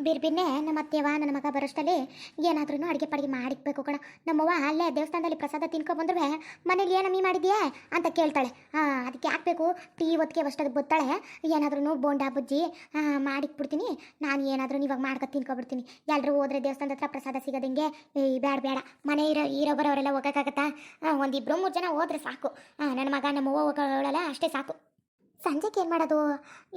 ಬಿರ್ಬಿನ್ನೆ ನಮ್ಮ ಅತ್ತೆವ ನನ್ನ ಮಗ ಬರೋಷ್ಟಲ್ಲಿ ಏನಾದ್ರೂ ಅಡುಗೆ ಪಡಿಗೆ ಮಾಡಿಕ್ಬೇಕು ಕಣ. ನಮ್ಮವ್ವ ಅಲ್ಲೇ ದೇವಸ್ಥಾನದಲ್ಲಿ ಪ್ರಸಾದ ತಿನ್ಕೊಬಂದ್ರೆ ಮನೇಲಿ ಏನಮ್ಮಿ ಮಾಡಿದ್ಯಾ ಅಂತ ಕೇಳ್ತಾಳೆ. ಆ, ಅದಕ್ಕೆ ಹಾಕ್ಬೇಕು ಟೀ ಒತ್ತಿಗೆ ಅಷ್ಟೊತ್ತಿಗೆ ಬತ್ತಾಳೆ. ಏನಾದ್ರೂ ಬೋಂಡಾ ಬುಜ್ಜಿ ಮಾಡಿಕ್ ಮಾಡಿಕ್ಬಿಡ್ತೀನಿ. ನಾನು ಏನಾದ್ರೂ ಇವಾಗ ಮಾಡ್ಕೊ ತಿನ್ಕೊಬಿಡ್ತೀನಿ. ಎಲ್ಲರೂ ಹೋದ್ರೆ ದೇವಸ್ಥಾನದ ಹತ್ರ ಪ್ರಸಾದ ಸಿಗೋದಂಗೆ ಈ ಬೇಡ ಬೇಡ ಮನೆ ಇರೋ ಇರೋ ಬರೋರೆಲ್ಲ ಹೋಗೋಕ್ಕಾಗತ್ತಾ ಒಂದಿಬ್ರು ಮೂರು ಜನ ಹೋದ್ರೆ ಸಾಕು. ನನ್ನ ಮಗ ನಮ್ಮವ್ವ ಹೋಗೋಳಲ್ಲ ಅಷ್ಟೇ ಸಾಕು. ಸಂಜೆಗೆ ಏನು ಮಾಡೋದು?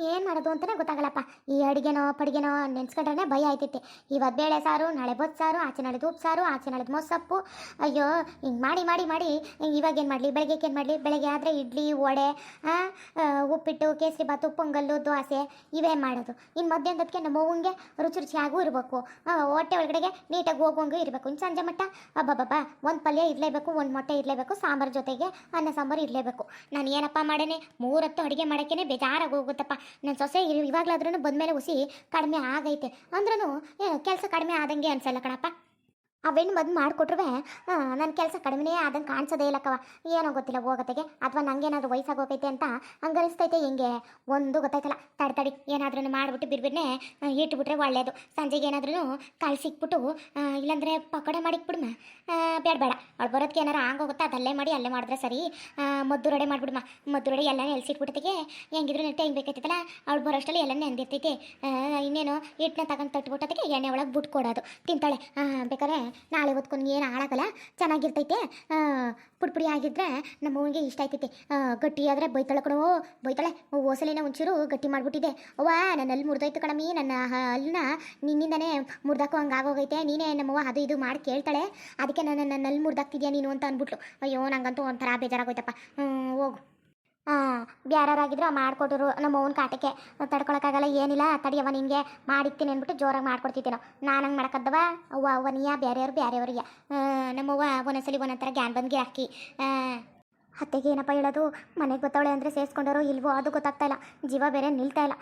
ಏನು ಮಾಡೋದು ಅಂತಲೇ ಗೊತ್ತಾಗಲ್ಲಪ್ಪ. ಈ ಅಡುಗೆನೋ, ಪಡಿಗೆನೋ ನೆನ್ಸ್ಕೊಂಡ್ರೆ ಭಯ ಆಯ್ತೈತೆ. ಇವತ್ತು ಬೇಳೆ ಸಾರು, ನಾಳೆ ಬೊತ್ತು ಸಾರು, ಆಚೆ ನಾಳೆದು ಉಪ್ಪು ಸಾರು, ಆಚೆ ನಾಳೆದು ಮೊಸಪ್ಪು ಅಯ್ಯೋ, ಹಿಂಗೆ ಮಾಡಿ ಮಾಡಿ ಮಾಡಿ ಇವಾಗ ಏನು ಮಾಡಲಿ? ಬೆಳಗ್ಗೆ ಏನು ಮಾಡಲಿ? ಬೆಳಗ್ಗೆ ಆದರೆ ಇಡ್ಲಿ, ವಡೆ ಉಪ್ಪಿಟ್ಟು, ಕೇಸರಿ ಬಾತು, ಪೊಂಗಲ್ಲು, ದೋಸೆ ಇವೇ ಮಾಡೋದು. ಇನ್ನು ಮಧ್ಯಾಹ್ನದಕ್ಕೆ ನಮ್ಮ ಅವ್ವಂಗೆ ರುಚಿ ರುಚಿಯಾಗೂ ಇರಬೇಕು. ಹೊಟ್ಟೆ ಒಳಗಡೆಗೆ ನೀಟಾಗಿ ಹೋಗುವಂಗೂ ಇರಬೇಕು. ಇನ್ನು ಸಂಜೆ ಮಟ್ಟ ಅಬ್ಬಬ್ಬಬ್ಬ, ಒಂದು ಪಲ್ಯ ಇರಲೇಬೇಕು, ಒಂದು ಮೊಟ್ಟೆ ಇರಲೇಬೇಕು, ಸಾಂಬಾರು ಜೊತೆಗೆ ಅನ್ನ, ಸಾಂಬಾರು ಇರಲೇಬೇಕು. ನಾನು ಏನಪ್ಪ ಮಾಡೇನೆ? ಮೂರತ್ತು ಅಡುಗೆ ಮಾಡೋಕ್ಕೇ ಬೇಜಾರಾಗಿ ಹೋಗುತ್ತಪ್ಪ ನನ್ನ ಸೊಸೆ ಇವಾಗಲಾದ್ರೂ ಬಂದಮೇಲೆ ಉಸಿ ಕಡಿಮೆ ಆಗೈತೆ. ಅಂದ್ರೂ ಕೆಲಸ ಕಡಿಮೆ ಆದಂಗೆ ಅನ್ಸಲ್ಲ ಕಣಪ್ಪ. ಅವೆಣ್ಣು ಮದ್ದು ಮಾಡಿಕೊಟ್ರುವೆ? ನನ್ನ ಕೆಲಸ ಕಡಿಮೆನೇ ಅದನ್ನು ಕಾಣಿಸೋದೇ ಇಲ್ಲಕ್ಕವ ಏನೋ ಗೊತ್ತಿಲ್ಲ ಹೋಗತ್ತೆಗೆ. ಅಥವಾ ನಂಗೇನಾದ್ರೂ ವಯಸ್ಸಾಗೋಗೈತೆ ಅಂತ ಹಂಗನಿಸ್ತೈತೆ ಹಿಂಗೆ? ಒಂದು ಗೊತ್ತಾಯ್ತಲ್ಲ. ತಡಿ ತಡಿ ಏನಾದ್ರೂ ಮಾಡಿಬಿಟ್ಟು ಬಿರ್ಬಿರ್ನೆ ಇಟ್ಬಿಟ್ರೆ ಒಳ್ಳೆಯದು ಸಂಜೆಗೆ ಏನಾದ್ರೂ ಕಳ್ಸಿಕ್ಬಿಟ್ಟು ಆ, ಇಲ್ಲಾಂದ್ರೆ ಪಕೋಡ ಮಾಡಿಕ್ಬಿಡ್ಮ ಬೇಡ ಬೇಡ. ಅವಳು ಬರೋದಕ್ಕೆ ಏನಾರು ಆಗೋಗುತ್ತಾ? ಅದಲ್ಲೇ ಮಾಡಿ ಅಲ್ಲೇ ಮಾಡಿದ್ರೆ ಸರಿ. ಮದ್ದು ರೆಡಿ ಮಾಡಿಬಿಡ್ಮ. ಮದ್ದು ರೆಡಿ ಎಲ್ಲ ನೆಲ್ಸಿಟ್ಬಿಟ್ಟಿಗೆ ಹೆಂಗಿದ್ರು ಟೈಮ್ ಬೇಕಾಯ್ತಲ್ಲ ಅವ್ಳು ಬರೋಷ್ಟಲ್ಲಿ ಎಲ್ಲ ನೆಂದಿರ್ತೈತೆ. ಆ, ಇನ್ನೇನು ಹಿಟ್ಟನ್ನ ತಗೊಂಡು ತಟ್ಬಿಟ್ಟದಕ್ಕೆ ಎಣ್ಣೆ ಒಳಗೆ ಬಿಟ್ಕೊಡೋದು. ತಿಂತಾಳೆ. ಆ, ಬೇಕಾದ್ರೆ ನಾಳೆ ಹೊತ್ಕೊಂಡು ಏನು ಹಾಳಾಗಲ್ಲ? ಚೆನ್ನಾಗಿರ್ತೈತೆ. ಪುಡಿ ಪುಡಿ ಆಗಿದ್ರೆ ನಮ್ಮ ಇಷ್ಟ ಆಯ್ತೈತೆ. ಗಟ್ಟಿ ಆದರೆ ಬೈತಾಳೆ ಕಣೋ. ಬೈತಾಳೆ, ಓಸಲಿನ ಒಂಚೂರು ಗಟ್ಟಿ ಮಾಡಿಬಿಟ್ಟಿದೆ. ಅವ್ವ ನನ್ನ ಅಲ್ಲಿ ಮುರಿದೋಯ್ತು ಕಣಮಿ ನನ್ನ ಅಲ್ಲಿನ ನಿನ್ನಿಂದನೇ ಮುರಿದಾಕೋ ಹಂಗೆ ಆಗೋಗೈತೆ. ನೀನೇ ನಮ್ಮವ್ವ ಅದು ಇದು ಮಾಡಿ ಕೇಳ್ತಾಳೆ. ಅದಕ್ಕೆ ನನ್ನ ನನ್ನ ಅಲ್ಲಿ ಮುರಿದಾಕ್ತಿದ್ಯಾ ನೀನು ಅಂತ ಅಂದ್ಬಿಟ್ಲು. ಅಯ್ಯೋ, ನಂಗಂತೂ ಒಂಥರ ಬೇಜಾರಾಗೋಯ್ತಪ್ಪ. ಹೋಗು. ಹಾಂ ಮಾಡಿಕೊಟ್ರು ನಮ್ಮ ಅವ್ನ ಕಾಟಕ್ಕೆ ತಡ್ಕೊಳಕ್ಕಾಗಲ್ಲ, ಏನಿಲ್ಲ ತಡಿಯವ ನಿನಗೆ ಮಾಡಿಕ್ತೀನಿ ಅಂದ್ಬಿಟ್ಟು ಜೋರಾಗಿ ಮಾಡ್ಕೊಡ್ತಿದ್ದೇನೋ ನಾನು ಹಂಗೆ ಮಾಡಕ್ಕದ್ದವ ಅವ್ವ ಅವನಿಯ ಬೇರೆಯವ್ರು ಬೇರೆಯವ್ರಿಗೆ ನಮ್ಮವ್ವ ಒಂದೊಂದ್ಸಲಿ ಒಂದೊಂಥರ ಗ್ಯಾನ್ ಬಂದ್ಗೆ ಹಾಕಿ. ಅತ್ತೆಗೆ ಏನಪ್ಪ ಹೇಳೋದು? ಮನೆಗೆ ಗೊತ್ತವಳೆ ಅಂದರೆ ಸೇರಿಸ್ಕೊಂಡವರು ಇಲ್ವೋ ಅದು ಗೊತ್ತಾಗ್ತಾ ಇಲ್ಲ. ಜೀವ ಬೇರೆ ನಿಲ್ತಾ ಇಲ್ಲ.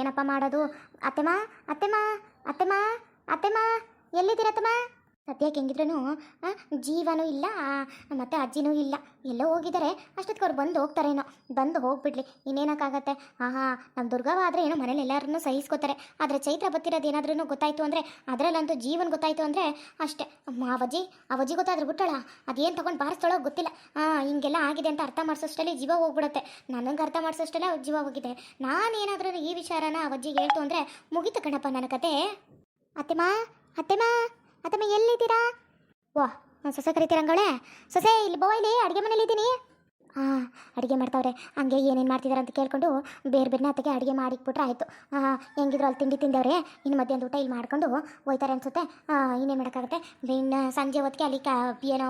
ಏನಪ್ಪ ಮಾಡೋದು? ಅತ್ತೆಮ್ಮ ಅತ್ತೆಮ್ಮ ಅತ್ತೆಮ್ಮ ಅತ್ತೆಮ್ಮ, ಎಲ್ಲಿದ್ದೀರತ್ತಮ್ಮ? ಸದ್ಯಕ್ಕೆ ಹೆಂಗಿದ್ರೂ ಜೀವನೂ ಇಲ್ಲ, ಮತ್ತು ಅಜ್ಜಿನೂ ಇಲ್ಲ. ಎಲ್ಲೋ ಹೋಗಿದ್ದಾರೆ ಅಷ್ಟೊತ್ತಿಗೆ ಅವ್ರು ಬಂದು ಹೋಗ್ತಾರೇನೋ. ಬಂದು ಹೋಗ್ಬಿಡ್ಲಿ, ಇನ್ನೇನಕ್ಕಾಗತ್ತೆ? ಆಹಾ, ನಮ್ಮ ದುರ್ಗವ ಆದರೆ ಏನೋ ಮನೇಲಿ ಎಲ್ಲರನ್ನೂ ಸಹಿಸ್ಕೋತಾರೆ. ಆದರೆ ಚೈತ್ರ ಬತ್ತಿರೋದು ಏನಾದ್ರೂ ಗೊತ್ತಾಯ್ತು ಅಂದರೆ, ಅದರಲ್ಲಂತೂ ಜೀವನ ಗೊತ್ತಾಯ್ತು ಅಂದರೆ ಅಷ್ಟೇ. ಅವಜ್ಜಿ ಅವಜ್ಜಿ ಗೊತ್ತಾದ್ರೆ ಬಿಟ್ಟಳ? ಅದೇನು ತೊಗೊಂಡು ಬಾರಿಸ್ತಾಳೋ ಗೊತ್ತಿಲ್ಲ. ಹಿಂಗೆಲ್ಲ ಆಗಿದೆ ಅಂತ ಅರ್ಥ ಮಾಡಿಸೋಷ್ಟರಲ್ಲಿ ಜೀವ ಹೋಗ್ಬಿಡುತ್ತೆ. ನನಗೆ ಅರ್ಥ ಮಾಡಿಸೋಷ್ಟೆಲ್ಲ ಜೀವ ಹೋಗಿದೆ. ನಾನೇನಾದ್ರೂ ಈ ವಿಚಾರನ ಅವಜ್ಜಿಗೆ ಹೇಳ್ತು ಅಂದರೆ ಮುಗೀತು ಕಣಪ್ಪ ನನ್ನ ಕತೆ. ಅತ್ತೆಮ್ಮ ಅತ್ತೆಮ್ಮ! ಅತ್ತಮ್ಮ ಎಲ್ಲಿದ್ದೀರಾ? ಓ ನಾನು ಸೊಸೆ ಕರಿತೀರಂಗಳೆ ಸೊಸೆ ಇಲ್ಲಿ ಬೋ ಇಲ್ಲಿ ಅಡುಗೆ ಮನೇಲಿದ್ದೀನಿ ಹಾಂ, ಅಡುಗೆ ಮಾಡ್ತಾವ್ರೆ. ಹಂಗೆ ಏನೇನು ಮಾಡ್ತಿದ್ದಾರೆ ಅಂತ ಕೇಳ್ಕೊಂಡು ಬೇರೆ ಬೇರೆ ಅತ್ತಿಗೆ ಅಡುಗೆ ಮಾಡಿಕ್ಬಿಟ್ರೆ ಆಯಿತು. ಹೆಂಗಿದ್ರು ಅಲ್ಲಿ ತಿಂಡಿ ತಿಂದವ್ರೆ, ಇನ್ನು ಮಧ್ಯಾಹ್ನ ಊಟ ಇಲ್ಲಿ ಮಾಡ್ಕೊಂಡು ಹೋಯ್ತಾರೆ ಅನ್ಸುತ್ತೆ. ಇನ್ನೇನು ಮಾಡೋಕ್ಕಾಗುತ್ತೆ? ಇನ್ನು ಸಂಜೆ ಹೊತ್ತಿಗೆ ಅಲ್ಲಿ ಕ, ಏನೋ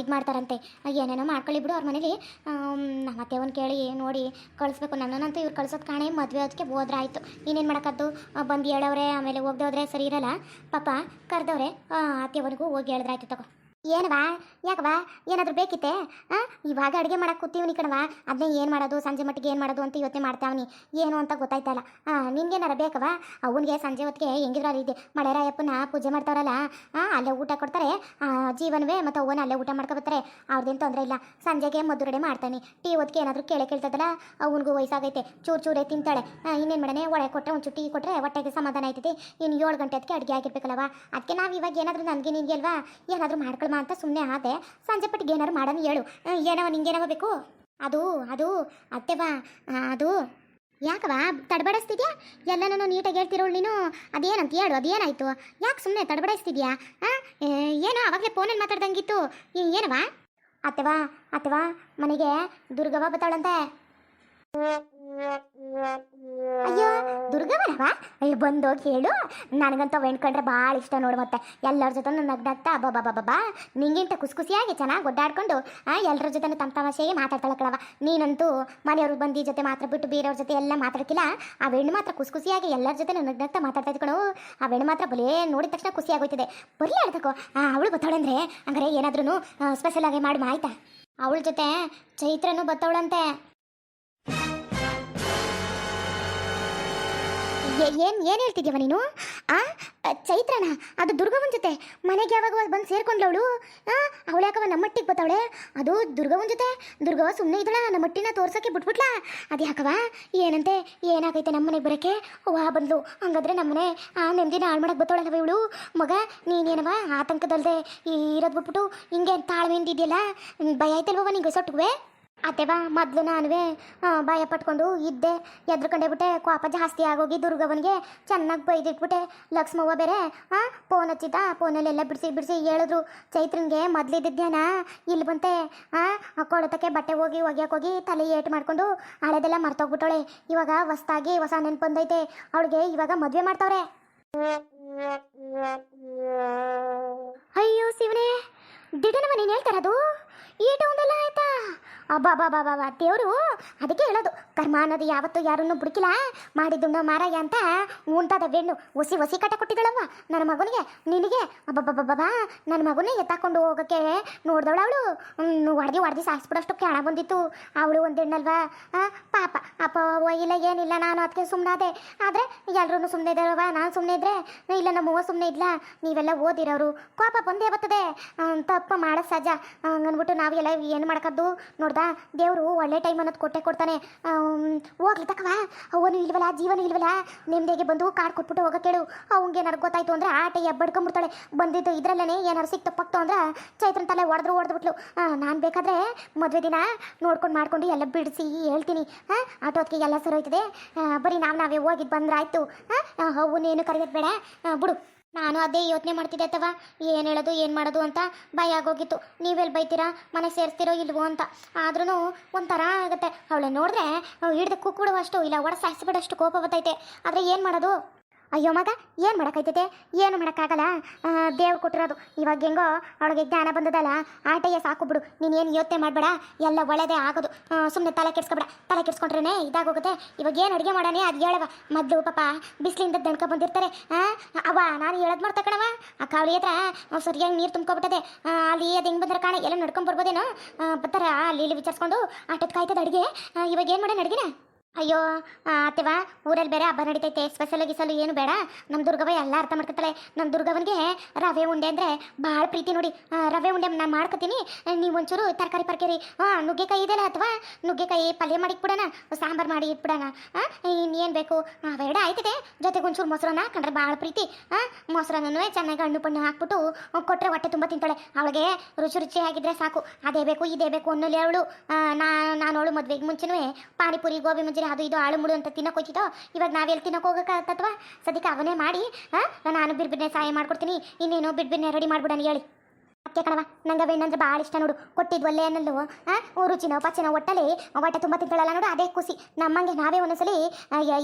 ಇದು ಮಾಡ್ತಾರಂತೆ. ಏನೇನೋ ಮಾಡ್ಕೊಳ್ಳಿ ಬಿಡು ಅವ್ರ ಮನೇಲಿ. ನಮ್ಮ ಅತ್ತೆವನ್ ಕೇಳಿ, ನೋಡಿ, ಕಳಿಸ್ಬೇಕು. ನನ್ನನ್ನಂತೂ ಇವ್ರು ಕಳ್ಸೋದು ಕಾಣೆ ಮದುವೆ ಅದಕ್ಕೆ ಹೋದ್ರೆ ಆಯಿತು. ಇನ್ನೇನು ಮಾಡೋಕ್ಕದ್ದು? ಬಂದು ಹೇಳವ್ರೆ, ಆಮೇಲೆ ಹೋಗ್ದೆ ಹೋದ್ರೆ ಸರಿ ಇರಲ್ಲ. ಪಾಪ, ಕರೆದವ್ರೆ ಅತ್ತೆವನಿಗೂ ಹೋಗಿ ಹೇಳಿದ್ರಾಯ್ತು ತಗೋ. ಏನವಾ? ಯಾಕವಾ ಏನಾದರೂ ಬೇಕಿತ್ತೆ? ಆ? ಇವಾಗ ಅಡುಗೆ ಮಾಡಕ್ಕೆ ಕೂತೀವಿ ಕಣವಾ ಅದನ್ನೇ ಏನು ಮಾಡೋದು? ಸಂಜೆ ಮಟ್ಟಿಗೆ ಏನು ಮಾಡೋದು ಅಂತ ಯೋಚನೆ ಮಾಡ್ತಾವನಿ ಏನು ಅಂತ ಗೊತ್ತಾಯ್ತಲ್ಲ ಹಾಂ ನಿನ್ಗೇನಾರ ಬೇಕವಾ ಅವನಿಗೆ ಸಂಜೆ ಹೊತ್ತಿಗೆ ಹೆಂಗಿದ್ರು ಅಲ್ಲಿ ಇದೆ ಮಳೆರಾಯಪ್ಪನ ಪೂಜೆ ಮಾಡ್ತಾರಲ್ಲ ಹಾಂ ಅಲ್ಲೇ ಊಟ ಕೊಡ್ತಾರೆ. ಜೀವನವೇ ಮತ್ತು ಅವನ ಅಲ್ಲೇ ಊಟ ಮಾಡ್ಕೊಬತ್ತಾರೆ. ಅವ್ರದ್ದೇನು ತೊಂದರೆ ಇಲ್ಲ. ಸಂಜೆಗೆ ಮದ್ದುರಡೆ ಮಾಡ್ತಾನೆ ಟೀ ಹೊತ್ತಿಗೆ ಏನಾದರೂ ಕೇಳೇ ಕೇಳ್ತದಲ್ಲ, ಅವನಿಗೂ ವಯಸ್ಸಾಗೈತೆ. ಚೂರು ಚೂರೇ ತಿಂತಾಳೆ. ಇನ್ನೇನು ಮಾಡನೆ ಒಳಗೆ ಕೊಟ್ಟರೆ ಒಂದು ಟೀ ಕೊಟ್ಟರೆ ಹೊಟ್ಟೆಗೆ ಸಮಾಧಾನ ಆಯ್ತೈತಿ. ಇನ್ನು ಏಳು ಗಂಟೆ ಅದಕ್ಕೆ ಅಡುಗೆ ಆಗಿರ್ಬೇಕಲ್ಲವಾ ಅದಕ್ಕೆ ನಾವು ಇವಾಗ ಏನಾದರೂ ನನಗೆ ನಿನಗೆ ಅಲ್ವಾ? ಏನಾದರೂ ಮಾಡ್ಕೊಳ್ಮ. ಅಂತ ಸುಮ್ಮನೆ ಆದೆ. ಸಂಜೆ ಪಟ್ಟಿಗೆ ಏನಾರು ಮಾಡೋಣ ಹೇಳು. ಏನವ, ನಿಂಗೇನವ ಬೇಕು? ಅದು ಅದು ಅತ್ತೆ ಬಾ ಅದು. ಯಾಕವ, ತಡಬಡಿಸ್ತಿದ್ಯಾ? ಎಲ್ಲನೂ ನೀಟಾಗಿ ಹೇಳ್ತಿರೋಳು ನೀನು. ಅದೇನಂತ ಹೇಳು, ಅದೇನಾಯ್ತು? ಯಾಕೆ ಸುಮ್ಮನೆ ತಡಬಡಿಸ್ತಿದ್ಯಾ? ಹಾಂ ಏನೋ ಅವಾಗಲೇ ಫೋನಲ್ಲಿ ಮಾತಾಡ್ದಂಗಿತ್ತು. ಏನವಾ? ಅತ್ತೆವಾ ಅತ್ತೆವಾ, ಮನೆಗೆ ದುರ್ಗವ ಬತ್ತಾಳಂತೆ ಅಯ್ಯೋ ದುರ್ಗವನವ ಅಯ್ಯೋ, ಬಂದೋಗಿ ಹೇಳು. ನನಗಂತೂ ಕಂಡ್ರೆ ಭಾಳ ಇಷ್ಟ ನೋಡು ಮತ್ತೆ. ಎಲ್ಲರ ಜೊತೆ ನಗ್ನಾಗ್ತಾ ಬಾ ನಿಂಗಿಂತ ಖುಷಿ ಖುಷಿಯಾಗಿ ಚೆನ್ನಾಗಿ ಒಡ್ಡಾಡ್ಕೊಂಡು ಎಲ್ಲರ ಜೊತೆ ತಮ್ಮ ತಮಾಷೆಗೆ ಮಾತಾಡ್ತಾಳೆ ಕಳವ ನೀನಂತೂ ಮನೆಯವ್ರು ಬಂದಿ ಜೊತೆ ಮಾತ್ರ ಬಿಟ್ಟು ಬೇರೆಯವ್ರ ಜೊತೆ ಎಲ್ಲ ಮಾತಾಡ್ತಿಲ್ಲ ಆ ಹೆಣ್ಣು ಮಾತ್ರ ಖುಷಿ ಖುಷಿಯಾಗಿ ಎಲ್ಲರ ಜೊತೆ ನಗ್ನಾಗ್ತಾ ಮಾತಾಡ್ತಾ ಇದ್ಕೊಂಡು ಆ ಹೆಣ್ಣು ಮಾತ್ರ ಬಲೇ ನೋಡಿದ ತಕ್ಷಣ ಖುಷಿ ಆಗೋಯ್ತದೆ ಬರ್ಲಿ ಆ, ಅವಳು ಬತ್ತವಳೆ ಅಂದ್ರೆ ಹಂಗಾರೆ ಏನಾದ್ರೂ ಸ್ಪೆಷಲ್ ಆಗಿ ಮಾಡಿ, ಆಯ್ತಾ? ಅವಳ ಜೊತೆ ಚೈತ್ರನು ಬತ್ತವಳಂತೆ. ಏನು, ಏನ್ ಹೇಳ್ತಿದ್ಯವ ನೀನು? ಆ ಚೈತ್ರನ, ಅದು ದುರ್ಗವನ್ ಜೊತೆ. ಮನೆಗೆ ಯಾವಾಗ ಬಂದು ಸೇರ್ಕೊಂಡ್ಲವಳು? ಅವಳು ಯಾಕವ ನಮ್ಮ ಮಟ್ಟಿಗೆ ಬತ್ತವಳೆ ಅದು ದುರ್ಗವನ್ ಜೊತೆ. ದುರ್ಗವ ಸುಮ್ಮನೆ ಇದಳ ನಮ್ಮ ಮಟ್ಟಿನ ತೋರ್ಸಕ್ಕೆ ಬಿಟ್ಬಿಟ್ಲಾ. ಅದು ಯಾಕವ? ಏನಂತೆ? ಏನಾಗೈತೆ ನಮ್ಮ ಮನೆಗೆ ಬರೋಕ್ಕೆ? ವಾ ಬಂದ್ಲು. ಹಂಗಾದ್ರೆ ನಮ್ಮನೆ, ಆ, ನೆಮ್ಮದಿನ ಹಾಳು ಮಾಡಕ್ಕೆ ಬತ್ತವಳಲ್ಲವ ಇವಳು? ಮಗ, ನೀನೇನವ? ಆತಂಕದಲ್ದೆ ಇರೋದು ಬಿಟ್ಬಿಟ್ಟು ಹಿಂಗೆ ತಾಳ್ಮೆ ಇದೆಯಲ್ಲ ಭಯ ಆಯ್ತಲ್ವ ನಿಂಗೆ ಸೊಟ್ಟುವೆ ಅತ್ತೆವಾ ಮೊದಲು ನಾನುವೇ ಭಯ ಪಟ್ಕೊಂಡು ಇದ್ದೆ. ಎದ್ರುಕೊಂಡೇ ಬಿಟ್ಟೆ, ಕೋಪ ಜಾಸ್ತಿ ಆಗೋಗಿ ದುರ್ಗವನಿಗೆ ಚೆನ್ನಾಗಿ ಬೈದಿಟ್ಬಿಟ್ಟೆ. ಲಕ್ಷ್ಮವ್ವ ಬೇರೆ ಹಾಂ ಫೋನ್ ಹಚ್ಚಿದ್ದ ಫೋನಲ್ಲೆಲ್ಲ ಬಿಡಿಸಿ ಬಿಡಿಸಿ ಹೇಳಿದ್ರು. ಚೈತ್ರನಿಗೆ ಮೊದಲಿದ್ದ ಇಲ್ಲಿ ಬಂತೆ ಹಾಂ ಕೊಳತಕ್ಕೆ ಬಟ್ಟೆ ಹೋಗಿ ಹೋಗಿ ತಲೆ ಏಟು ಮಾಡಿಕೊಂಡು ಹಳೆದೆಲ್ಲ ಮರ್ತೋಗ್ಬಿಟ್ಟವಳೆ. ಇವಾಗ ಹೊಸ್ದಾಗಿ ಹೊಸ ನೆನ್ಪು ಬಂದೈತೆ ಅವಳಿಗೆ ಇವಾಗ ಮದುವೆ ಮಾಡ್ತಾವ್ರೆ. ಅಯ್ಯೋ ಶಿವನೇ ದಿಢನವ ನೀನು ಹೇಳ್ತಾರದು ಈಟ ಒಂದೆಲ್ಲ ಆಯ್ತಾ? ಅಬ್ಬಾ ಬಾ ಬಾ ಬಾ ದೇವರು ಅದಕ್ಕೆ ಹೇಳೋದು, ಕರ್ಮ ಅನ್ನೋದು ಯಾವತ್ತೂ ಯಾರನ್ನು ಬುಡುಕಿಲ್ಲ ಮಾಡಿದ್ದುಣ್ಣ ಮಾರಾಯ ಅಂತ ಉಂಟಾದ ಬೆಣ್ಣು, ಒಸಿ ಒಸಿ ಕಟ್ಟ ಕೊಟ್ಟಿದ್ದಳವ್ವ. ನನ್ನ ಮಗನಿಗೆ, ನಿನಗೆ, ಅಬ್ಬಬ್ಬಬ್ಬಬ್ಬಾ, ನನ್ನ ಮಗನೇ ಎತ್ತಾಕೊಂಡು ಹೋಗೋಕ್ಕೆ ನೋಡಿದವಳು ಅವಳು. ಹೊಡೆದಿ ಹೊಡೆದಿ ಸಾಯಿಸ್ಬಿಡೋಷ್ಟು ಕೆಣ ಬಂದಿತ್ತು. ಅವಳು ಒಂದು ಹೆಣ್ಣಲ್ವಾ? ಪಾಪ, ಅಪ್ಪ ಇಲ್ಲ, ಏನಿಲ್ಲ, ನಾನು ಅದಕ್ಕೆ ಸುಮ್ಮನಾದೆ ಆದರೆ ಎಲ್ಲರೂ ಸುಮ್ಮನೆ ಇದ್ದಾರವ ನಾನು ಸುಮ್ಮನೆ ಇದ್ರೆ, ಇಲ್ಲ ನಮ್ಮವ್ವ ಸುಮ್ಮನೆ ಇದ್ಲಾ? ನೀವೆಲ್ಲ ಓದಿರೋರು, ಕೋಪ ಬಂದೇ ಬರ್ತದೆ. ತಪ್ಪ ಮಾಡೋ ಸಹಜ ಹಂಗನ್ಬಿಟ್ಟು ನಾವೆಲ್ಲ ಏನು ಮಾಡ್ಕದ್ದು? ನೋಡ್ದಾ ದೇವರು ಒಳ್ಳೆ ಟೈಮ್ ಅನ್ನೋದು ಕೊಟ್ಟೆ ಕೊಡ್ತಾನೆ. ಹೋಗ್ಲಿ ತಕ್ಕವ ಅವನು ಇಲ್ವಲ್ಲ ಜೀವನ ಇಲ್ವಲ್ಲ. ನೆಮ್ಮದಿಗೆ ಬಂದು ಕಾರ್ಡ್ ಕೊಟ್ಬಿಟ್ಟು ಹೋಗೋ ಕೇಳು. ಅವಂಗೆ ಏನಾರು ಗೊತ್ತಾಯ್ತು ಅಂದ್ರೆ ಆಟ ಎಬ್ಬಡ್ಕೊಂಡ್ಬಿಡ್ತಾಳೆ ಬಂದಿದ್ದು ಇದ್ರಲ್ಲೇ ಏನಾರು ಸಿಕ್ತು ಪಕ್ತು ಅಂದ್ರೆ ಚೈತ್ರನ ತಲೆ ಹೊಡೆದ್ರು ಹೊಡೆದ್ಬಿಟ್ಲು ನಾನು ಬೇಕಾದ್ರೆ ಮದುವೆ ದಿನ ನೋಡ್ಕೊಂಡು ಮಾಡ್ಕೊಂಡು ಎಲ್ಲ ಬಿಡಿಸಿ ಹೇಳ್ತೀನಿ. ಹಾಂ ಆಟೋದಕ್ಕೆ ಎಲ್ಲ ಸರಿ ಹೋಯ್ತದೆ. ಆ, ಬರೀ ನಾವು ನಾವೇ ಹೋಗಿದ್ದು ಬಂದ್ರಾಯ್ತು ಹಾಂ ಅವನೇನು ಕರೆಯೋದು ಬೇಡ. ಬಿಡು. ನಾನು ಅದೇ ಯೋಚನೆ ಮಾಡ್ತಿದ್ದೆ ಅಥವಾ ಏನು ಹೇಳೋದು, ಏನು ಮಾಡೋದು ಅಂತ ಭಯ ಆಗೋಗಿತ್ತು. ನೀವೆಲ್ಲಿ ಬೈತೀರಾ? ಮನೆ ಸೇರಿಸ್ತಿರೋ ಇಲ್ವೋ ಅಂತ. ಆದ್ರೂ ಒಂಥರ ಆಗುತ್ತೆ. ಅವಳೆ ನೋಡಿದ್ರೆ ಹಿಡ್ದು ಕುಕ್ಬಿಡುವಷ್ಟು ಇಲ್ಲ ಒಡ ಸಾಯಿಸ್ಬಿಡೋಷ್ಟು ಕೋಪ ಬರ್ತೈತೆ. ಆದರೆ ಏನು ಮಾಡೋದು? ಅಯ್ಯೋ ಮಗ, ಏನು ಮಾಡೋಕ್ಕೈತೈತೆ ಏನು ಮಾಡೋಕ್ಕಾಗಲ್ಲ? ದೇವ್ರು ಕೊಟ್ಟಿರೋದು. ಇವಾಗ ಹೆಂಗೋ ಅವಳಿಗೆ ಜ್ಞಾನ ಬಂದದಲ್ಲ ಆಟಯ್ಯ ಸಾಕು ಬಿಡು. ನೀನೇನು ಯೋಚನೆ ಮಾಡಬೇಡ, ಎಲ್ಲ ಒಳ್ಳೆದೇ ಆಗೋದು. ಸುಮ್ಮನೆ ತಲೆ ಕೆಡ್ಸ್ಕೊಬೇಡ. ತಲೆ ಕೆಡ್ಸ್ಕೊಂಡ್ರೇ ಇದಾಗೋಗುತ್ತೆ. ಇವಾಗ ಏನು ಅಡುಗೆ ಮಾಡೋಣ? ಅದು ಹೇಳವ ಮೊದಲು ಪಾಪ ಬಿಸಿಲಿಂದ ದಣ್ಕ ಬಂದಿರ್ತಾರೆ. ಅವ ನಾನು ಹೇಳೋದು ಮಾಡ್ತಾ ಕಣವ ಆ ಕಾವಳಿ ಹತ್ರ ಸರಿಯಾಗಿ ನೀರು ತುಂಬ್ಕೊಬಿಟ್ಟದೆ. ಅಲ್ಲಿ ಅದು ಹೆಂಗೆ ಬಂದ್ರೆ ಕಾಣ? ಎಲ್ಲ ನಡ್ಕೊಂಡು ಬರ್ಬೋದೇನೋ? ಬರ್ತಾರ ಅಲ್ಲಿ ಇಲ್ಲಿ ವಿಚಾರಿಸ್ಕೊಂಡು ಆಟದ ಕಾಯ್ತದ ಅಡುಗೆ. ಇವಾಗ ಏನು ಮಾಡೋಣ ಅಡುಗೆನ? ಅಯ್ಯೋ ಅತ್ತೆವಾ ಊರಲ್ಲಿ ಬೇರೆ ಹಬ್ಬ ನಡೀತೈತೆ ಸ್ಪೆಷಲ್ ಗಿಸಲು ಏನು ಬೇಡ. ನಮ್ಮ ದುರ್ಗವ ಎಲ್ಲ ಅರ್ಥ ಮಾಡ್ಕೊತಾಳೆ. ನಮ್ಮ ದುರ್ಗವನಿಗೆ ರವೆ ಉಂಡೆ ಅಂದರೆ ಭಾಳ ಪ್ರೀತಿ ನೋಡಿ. ರವೆ ಉಂಡೆ ನಾನು ಮಾಡ್ಕೊತೀನಿ. ನೀವು ಒಂಚೂರು ತರಕಾರಿ ಪರ್ಕೇರಿ. ಹಾಂ ನುಗ್ಗೆಕಾಯಿ ಇದೆಯಲ್ಲ ಅಥವಾ ನುಗ್ಗೆಕಾಯಿ ಪಲ್ಯ ಮಾಡಿ ಇಟ್ಬಿಡೋಣ? ಸಾಂಬಾರು ಮಾಡಿ ಇಟ್ಬಿಡೋಣ? ಇನ್ನೇನು ಬೇಕು? ಅವೆರಡು ಆಯ್ತದೆ. ಜೊತೆಗೆ ಒಂಚೂರು ಮೊಸರನ್ನ ಕಂಡ್ರೆ ಭಾಳ ಪ್ರೀತಿ. ಹಾಂ ಮೊಸರನ್ನೂ ಚೆನ್ನಾಗಿ ಹಣ್ಣು ಪಣ್ಣು ಹಾಕ್ಬಿಟ್ಟು ಕೊಟ್ಟರೆ ಹೊಟ್ಟೆ ತುಂಬ ತಿಂತಾಳೆ. ಅವಳಿಗೆ ರುಚಿ ರುಚಿ ಆಗಿದ್ರೆ ಸಾಕು. ಅದೇ ಬೇಕು, ಇದೇ ಬೇಕು ಅನ್ನೋಲಿ ಅವಳು. ನಾನು ಅವಳು ಮದುವೆಗೆ ಮುಂಚೆನೂ ಪಾನಿಪುರಿ, ಗೋಬಿ ಮಂಚೂರಿ ಅದು ಇದು ಆಳು ಮುಳು ಅಂತ ತಿನ್ನಕ್ಕೆ ಹೋಯ್ತಿದ್ದೋ ಇವಾಗ ನಾವೆಲ್ಲಿ ತಿನ್ನಕ್ಕೆ ಹೋಗೋಕ್ಕಾಗತ್ತತ್ವ ಸದ್ಯಕ್ಕೆ ಅವನೇ ಮಾಡಿ ಹಾಂ ನಾನು ಬಿರ್ಬಿರ್ನೆ ಸಹಾಯ ಮಾಡ್ಕೊಡ್ತೀನಿ. ಇನ್ನೇನು ಬಿರ್ಬಿರ್ನೆ ರೆಡಿ ಮಾಡ್ಬಿಡೋಣ ಹೇಳಿ. ಅಕ್ಕೆ ಕಣವ ನಂಗೆ ಬೆಣ್ಣಂದ್ರೆ ಭಾಳ ಇಷ್ಟ ನೋಡು. ಕೊಟ್ಟಿದ್ದು ಅನ್ನಲು ಅನ್ನಲ್ಲು ಹಾಂ ರುಚಿನೋ, ಪಚ್ಚನೋ ಒಟ್ಟಲ್ಲಿ ಹೊಟ್ಟೆ ತುಂಬ ತಿಂತಾಳಲ್ಲ ನೋಡು, ಅದೇ ಖುಷಿ. ನಮ್ಮಂಗೆ ನಾವೇ ಒಂದೊಂದ್ಸಲಿ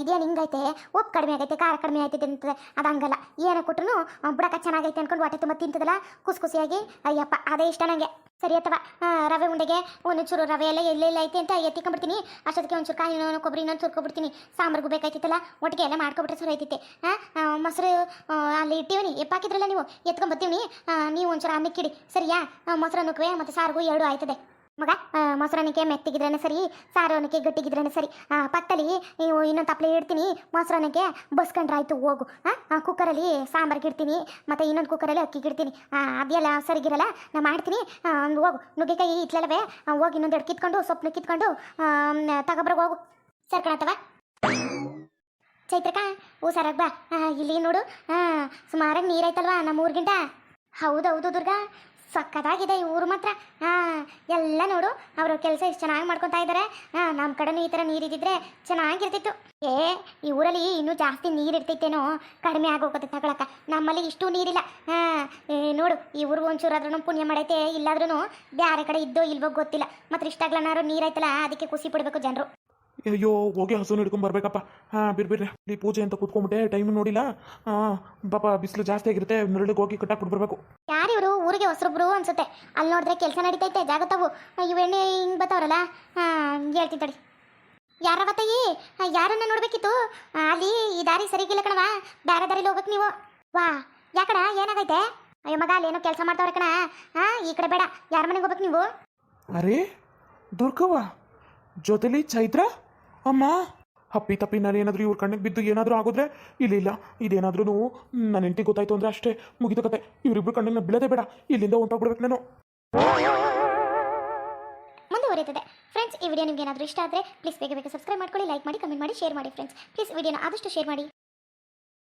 ಇದೇನು ಹಿಂಗೈತೆ ಉಪ್ಪು ಕಡಿಮೆ ಆಗೈತೆ, ಖಾರ ಕಡಿಮೆ ಆಯ್ತೈತೆ ಅಂತದೆ ಅದು ಹಂಗಲ್ಲ ಏನೋ ಕೊಟ್ಟರು ಬುಡಕ ಚೆನ್ನಾಗೈತೆ ಅಂದ್ಕೊಂಡು ಹೊಟ್ಟೆ ತುಂಬ ತಿಂತದಲ್ಲ, ಖುಷಿ ಖುಷಿಯಾಗಿ, ಅಯ್ಯಪ್ಪ, ಅದೇ ಇಷ್ಟ ನನಗೆ ಸರಿ ಅಥವಾ ರವೆ ಉಂಡೆಗೆ ಒಂದೊಂಚೂರು ಚೂರು ರವೆ ಎಲ್ಲ ಎಲ್ಲೆಲ್ಲ ಐತೆ ಅಂತ ಎತ್ತಿಕೊಂಡ್ಬಿಡ್ತೀನಿ. ಅಷ್ಟೊತ್ತಿಗೆ ಒಂಚೂರು ಕಾಯಿ ಕೊಬ್ಬರಿ, ಇನ್ನೊಂದು ಸುರ್ಕೊಬಿಡ್ತೀನಿ ಸಾಂಬಾರ್ಗೂ ಬೇಕಾಯ್ತಿತ್ತಲ್ಲ, ಒಟ್ಟಿಗೆ ಎಲ್ಲ ಮಾಡ್ಕೊಬಿಟ್ರೆ ಸರಿ ಐತಿತ್ತೆ. ಮೊಸರು ಅಲ್ಲಿ ಇಟ್ಟಿವನಿ, ಎಪ್ಪಾಕಿದ್ರಲ್ಲ ನೀವು ಎತ್ಕೊಂಡ್ಬರ್ತೀವಿ ನೀವು ಒಂಚೂರು ಅನ್ನಕ್ಕಿಡಿ. ಸರಿಯಾ? ಮೊಸರು ಮೊಸರನ್ನಕ್ಕೆ ಮತ್ತು ಸಾರಿಗೂ ಎರಡು ಆಯ್ತದೆ. ಮಗ ಮೊಸರನ್ನಕ್ಕೆ ಮೆತ್ತಗಿದ್ರೇನೆ ಸರಿ ಸಾರು ಅನ್ನಕ್ಕೆ ಗಟ್ಟಿಗಿದ್ರೇನೆ ಸರಿ. ಪಕ್ಕದಲ್ಲಿ ನೀವು ಇನ್ನೊಂದು ತಪ್ಪಲೆ ಇಡ್ತೀನಿ ಮೊಸರನ್ನಕ್ಕೆ ಬಸ್ಕೊಂಡ್ರೆ ಆಯಿತು, ಹೋಗು. ಹಾಂ ಕುಕ್ಕರಲ್ಲಿ ಸಾಂಬಾರ್ಗೆ ಇಡ್ತೀನಿ, ಮತ್ತು ಇನ್ನೊಂದು ಕುಕ್ಕರಲ್ಲಿ ಅಕ್ಕಿಗೆ ಇಡ್ತೀನಿ. ಅದೆಲ್ಲ ಸರಿಗಿರಲ್ಲ ನಾನು ಮಾಡ್ತೀನಿ. ಹೋಗು. ನುಗ್ಗೆಕಾಯಿ ಇಟ್ಲಲ್ಲವೇ ಹೋಗಿ ಇನ್ನೊಂದು ಎರಡು ಕಿತ್ಕೊಂಡು ಸೊಪ್ಪನ್ನ ಕಿತ್ಕೊಂಡು ತಗೊಬ್ರಿಗೆ ಹೋಗು. ಸರ್ಕಣತ್ತವ ಚೈತ್ರಕ ಓ ಸರಗ್ ಬಾ. ಇಲ್ಲಿ ನೋಡು. ಹಾಂ ಸುಮಾರಾಗಿ ನೀರಾಯ್ತಲ್ವಾ ನಮ್ಮ ಊರಿಗಿಂತ ಹೌದು ದುರ್ಗಾ. ಸಕ್ಕತ್ತಾಗಿದೆ, ಈ ಊರು ಮಾತ್ರ. ಹಾಂ, ಎಲ್ಲ ನೋಡು, ಅವರು ಕೆಲಸ ಇಷ್ಟು ಚೆನ್ನಾಗಿ ಮಾಡ್ಕೊತಾ ಇದ್ದಾರೆ ಹಾಂ ನಮ್ಮ ಕಡೆನೂ ಈ ಥರ ನೀರಿದ್ದಿದ್ರೆ ಚೆನ್ನಾಗಿರ್ತಿತ್ತು. ಏ, ಈ ಊರಲ್ಲಿ ಇನ್ನೂ ಜಾಸ್ತಿ ನೀರು ಇರ್ತೈತೇನೋ? ಕಡಿಮೆ ಆಗೋಗುತ್ತೆ ತಗೊಳಕ. ನಮ್ಮಲ್ಲಿ ಇಷ್ಟು ನೀರಿಲ್ಲ. ಹಾಂ ನೋಡು, ಈ ಒಂಚೂರು ಆದ್ರೂ ಪುಣ್ಯ ಮಾಡೈತೆ ಇಲ್ಲಾದ್ರೂ ಬೇರೆ ಕಡೆ ಇದ್ದೋ ಇಲ್ವೋ ಗೊತ್ತಿಲ್ಲ. ಮತ್ತೆ ಇಷ್ಟಾಗ್ಲನಾರು ಐತಲ್ಲ ಅದಕ್ಕೆ ಖುಷಿ ಪಡಬೇಕು ಜನರು. ಅಯ್ಯೋ ಹೋಗಿ ಹಸುನ ಹಿಡ್ಕೊಂಡ್ ಬರ್ಬೇಕಪ್ಪ. ಹಾಂ ಬಿಡ್ಬಿಡ್ರಿ ಇಲ್ಲಿ ಪೂಜೆ ಅಂತ ಕೂತ್ಕೊಂಡ್ಬಿಟ್ಟೆ ಟೈಮ್ ನೋಡಿಲ್ಲ. ಹಾಂ ಪಾಪ ಬಿಸಿಲು ಜಾಸ್ತಿ ಆಗಿರುತ್ತೆ ನೆರಳಿಗೆ ಹೋಗಿ ಕಟ್ಟಾಕ್ಬಿಟ್ಟು ಬರಬೇಕು ಯಾರಿವರು ಊರಿಗೆ ಹೊಸರೊಬ್ರು ಅನ್ಸುತ್ತೆ. ಅಲ್ಲಿ ನೋಡಿದ್ರೆ ಕೆಲಸ ನಡೀತೈತೆ ಜಾಗತ್ತವು. ಇವೆಣ್ಣೆ ಹಿಂಗೆ ಬರ್ತಾವ್ರಲ್ಲ ಹಾಂ ಹೇಳ್ತೀನಿ ತಡಿ. ಯಾರವ ತಾಯಿ ಆ, ಯಾರನ್ನ ನೋಡ್ಬೇಕಿತ್ತು? ಅಲ್ಲಿ ಈ ದಾರಿ ಸರಿಗಿಲ್ಲ ಕಣವಾ ಬೇರೆ ದಾರಿಲಿ ಹೋಗ್ಬೇಕು ನೀವು. ವಾ ಯಾಕಣ? ಏನಾಗೈತೆ? ಅಯ್ಯೋ ಮಗ ಅಲ್ಲಿ ಏನೋ ಕೆಲಸ ಮಾಡ್ತಾವ್ರೆ ಕಣ. ಹಾ ಈ ಕಡೆ ಬೇಡ. ಯಾರ ಮನೆಗೆ ಹೋಗ್ಬೇಕು ನೀವು? ಅರೇ ದುರ್ಗವ್ವ? ಜೊತೆಲಿ ಚೈತ್ರ? ಅಮ್ಮ? ಹಪ್ಪಿ ತಪ್ಪಿ ನಾನು ಏನಾದರೂ ಇವ್ರ ಕಣ್ಣಿಗೆ ಬಿದ್ದು ಏನಾದರೂ ಆಗೋದ್ರೆ? ಇಲ್ಲ ಇಲ್ಲ ಇದೇನಾದ್ರೂ ನನ್ನ ಹೆಂಡತಿ ಗೊತ್ತಾಯ್ತು ಅಂದರೆ ಅಷ್ಟೇ. ಮುಗಿದ ಕತೆ. ಇವರಿಬ್ರು ಕಣ್ಣಿಗೆ ಬೀಳೋದೇ ಬೇಡ. ಇಲ್ಲಿಂದ ಹೊಂಟೋಗ್ಬಿಡ್ಬೇಕು ನಾನು. ಮುಂದುವರಿತದೆ ಫ್ರೆಂಡ್ಸ್ ಈ ವಿಡಿಯೋ ನಿಮ್ಗೆ ಏನಾದರೂ ಇಷ್ಟ ಆದರೆ ಪ್ಲೀಸ್ ಬೇಗ ಬೇಗ ಸಬ್ಸ್ಕ್ರೈಬ್ ಮಾಡ್ಕೊಳ್ಳಿ ಲೈಕ್ ಮಾಡಿ ಕಮೆಂಟ್ ಮಾಡಿ ಶೇರ್ ಮಾಡಿ ಫ್ರೆಂಡ್ಸ್ ಪ್ಲೀಸ್ ವಿಡಿಯೋನ ಆದಷ್ಟು ಶೇರ್ ಮಾಡಿ.